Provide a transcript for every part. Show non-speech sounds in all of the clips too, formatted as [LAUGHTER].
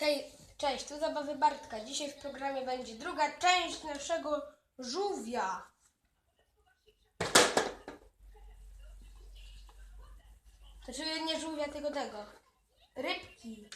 Hej, cześć, tu Zabawy Bartka. Dzisiaj w programie będzie druga część naszego żółwia. Znaczy nie żółwia, tylko tego. Rybki.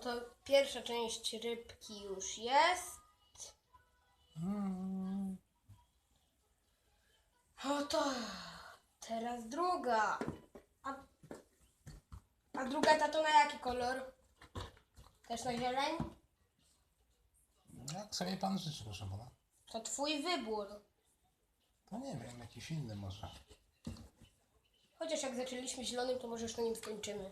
Oto pierwsza część rybki już jest. Oto teraz druga. A, a druga tato na jaki kolor? Też na zieleń? Jak sobie pan życzy, proszę pana? To twój wybór. To nie wiem, jakiś inny może. Chociaż jak zaczęliśmy zielonym, to może już na nim skończymy.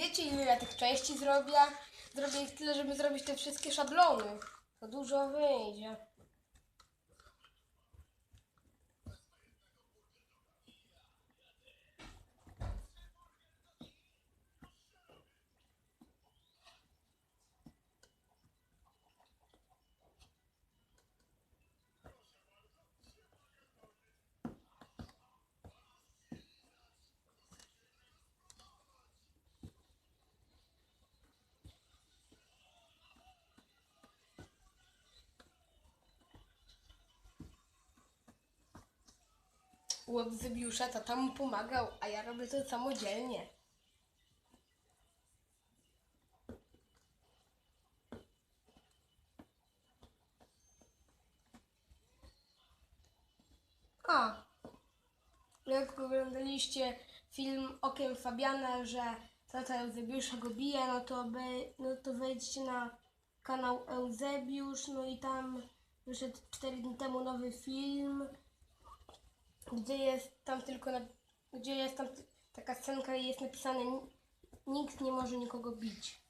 Wiecie, ile ja tych części zrobię? Zrobię ich tyle, żeby zrobić te wszystkie szablony. To dużo wyjdzie. Łeb Zybiusza tata mu pomagał, a ja robię to samodzielnie. A, jak oglądaliście film Okiem Fabiana, że tata Eusebiusza go bije, no to, be, no to wejdźcie na kanał Eusebiusz, no i tam wyszedł 4 dni temu nowy film, gdzie jest tam tylko na, gdzie jest tam taka scenka i jest napisane "Ni- nikt nie może nikogo bić.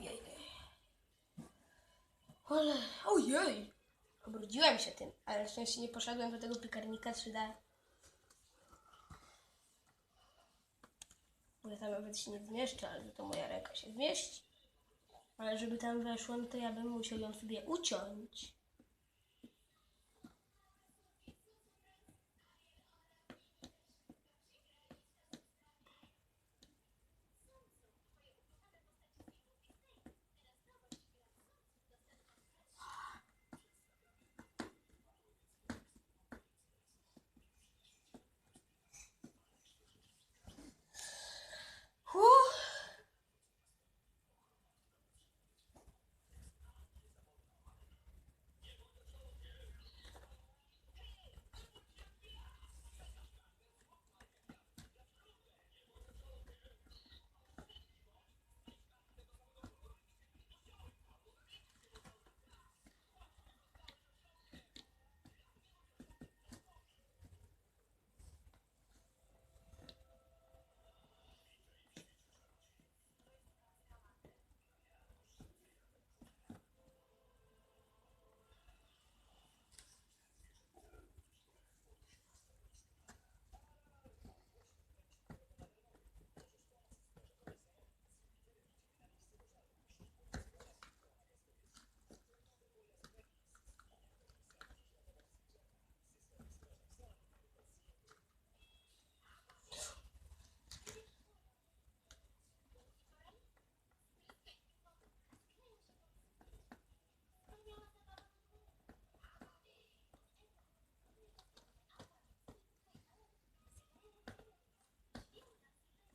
Ojej. Ale, ojej! Obrudziłem się tym, ale szczęście nie poszedłem do tego piekarnika 3D. Bo ja tam nawet się nie zmieszczę, ale to moja ręka się zmieści. Ale żeby tam weszło, no to ja bym musiał ją sobie uciąć.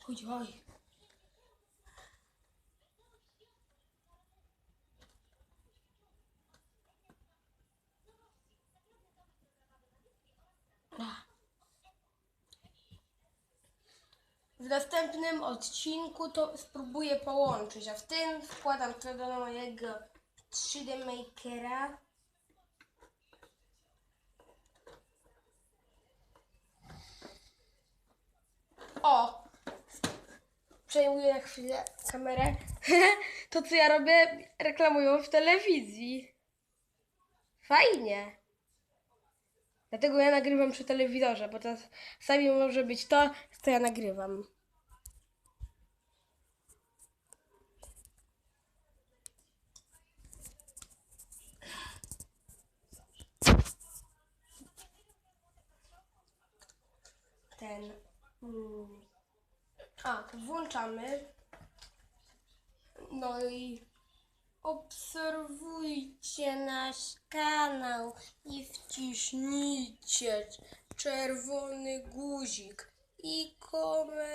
Oj. W następnym odcinku to spróbuję połączyć, a w tym wkładam to do mojego 3D Makera. O! Przejmuję na chwilę kamerę. [LAUGHS] to co ja robię, reklamują w telewizji. Fajnie. Dlatego ja nagrywam przy telewizorze, bo to sami może być to, co ja nagrywam. Ten. Mm, to włączamy. No i obserwujcie nasz kanał i wciśnijcie czerwony guzik i komentujcie.